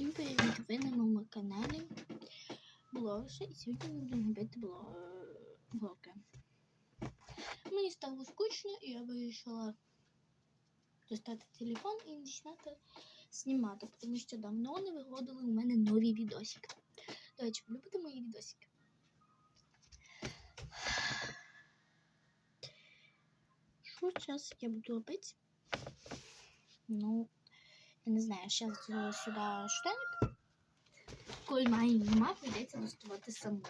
Всім привіт! Ви на моєму каналі Блогша і сьогодні ми будемо робити бло- влоги. Мені стало скучно і я вирішила достати телефон і починати знімати, тому що давно не виходили у мене нові відосики. До речі, ви любите мої відосики? Що зараз я буду робити? Ну, я не знаю, зараз сюди штаник. Коли має нема, прийдеться доставати самою.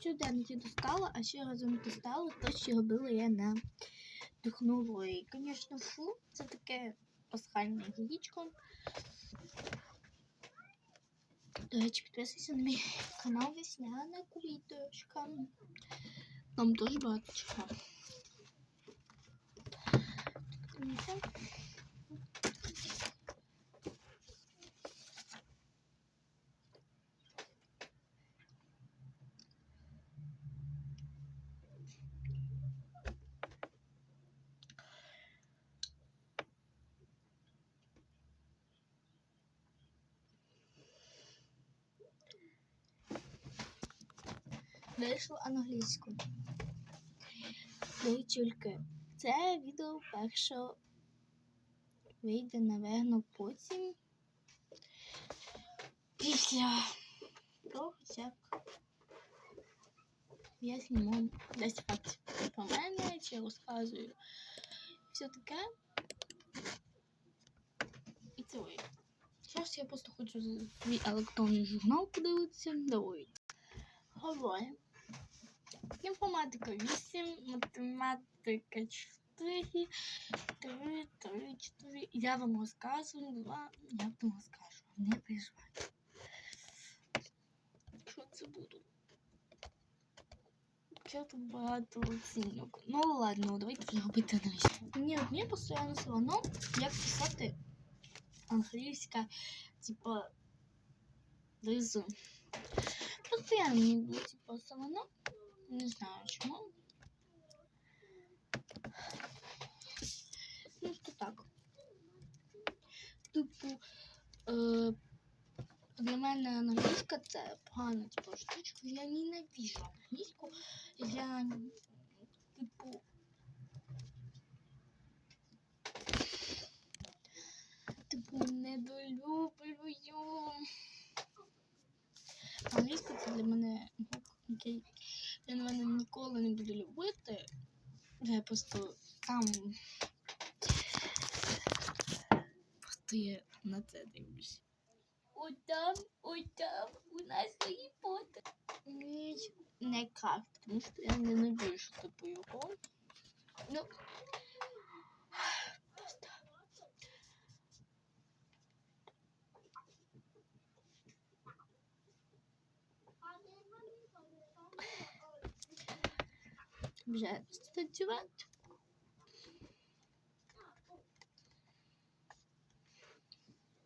Щоденки достала, а ще разом достала те, що робила я на технології. Звісно, фу, це таке пасхальне яєчко. До речі, підписуйся на мій канал Весняна Квіточка. Там дуже багато чого. Дивіться. Вийшло англійською. Дівчульки, це відео перше вийде, напевно, потім. Після того, як я зніму десь факт про мене чи розказую все таке. І це ой. Зараз я просто хочу свій електронний журнал подивитися. Давай. Говоримо. Інформатика 8, математика 4, 3, 3, 4. Я вам розказую, два, я вам розкажу. Не переживайте. Що це буду? Що тут багато оцінок? Ну ладно, давайте робити англійську. Мені одні постійно все одно, як писати англійська, типа, лизу. Постоянно мені було, типа, все одно. Не знаю чому. Ну, що так. Типу, е, для мене англійська це погана типу, штучка. Я ненавижу англійську. Я, типу, типу, недолюблюю. Англійська це для мене звук, на мене ніколи не буде любити. Я просто там просто я на це дивлюсь. Ой там, ой там, у нас свої поти. Ніч не как, тому що я не ненавижу типу його. Ну, Вже станцювати.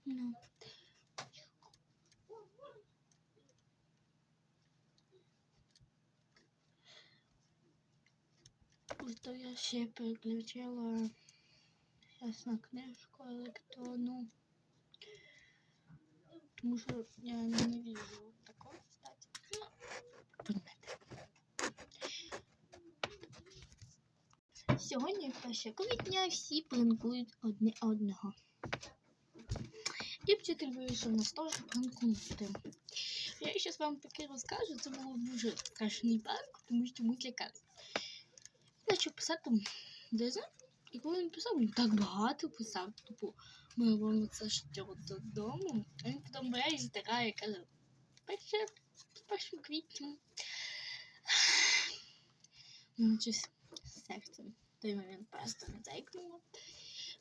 Ну. Ось я ще переключила зараз на книжку електронну. Тому що я не вижу Сьогодні 1 квітня всі пранкують одне одного. І вчитель вирішив нас теж пранкнути. Я зараз вам таке розкажу, це було дуже страшний пранк, тому що ми лякались. Почав писати ДЗ, і коли він писав, він так багато писав. Типу, ми робимо це життя додому. А він потім бере і здирає і каже, перше, 1 квітня. Ну, щось серцем. Той момент просто не зайкнула.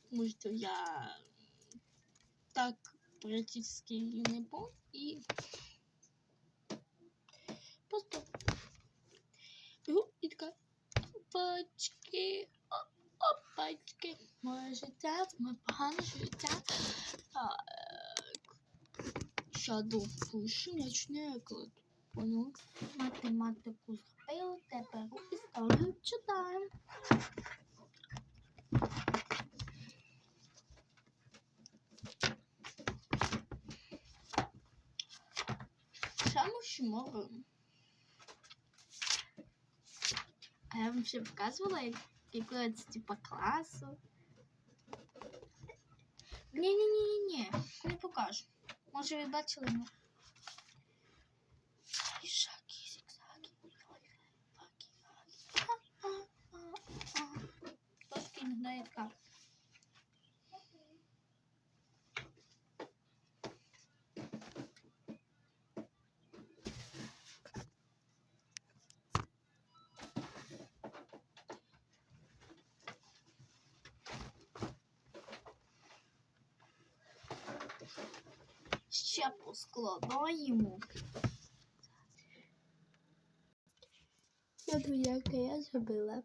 Тому що я так практично не помню і просто беру і така опачки, опачки, моє життя, моє погане життя. Shadow Fusion, я чуть не. Понял? Математику зробили, Тепер і ставлю читаємо. Чому ж? А я вам ще показувала, якої це типа класу. Ні-ні-ні, ні не покажу. Може ви бачили? Ще поскладаємо. Я яке я зробила.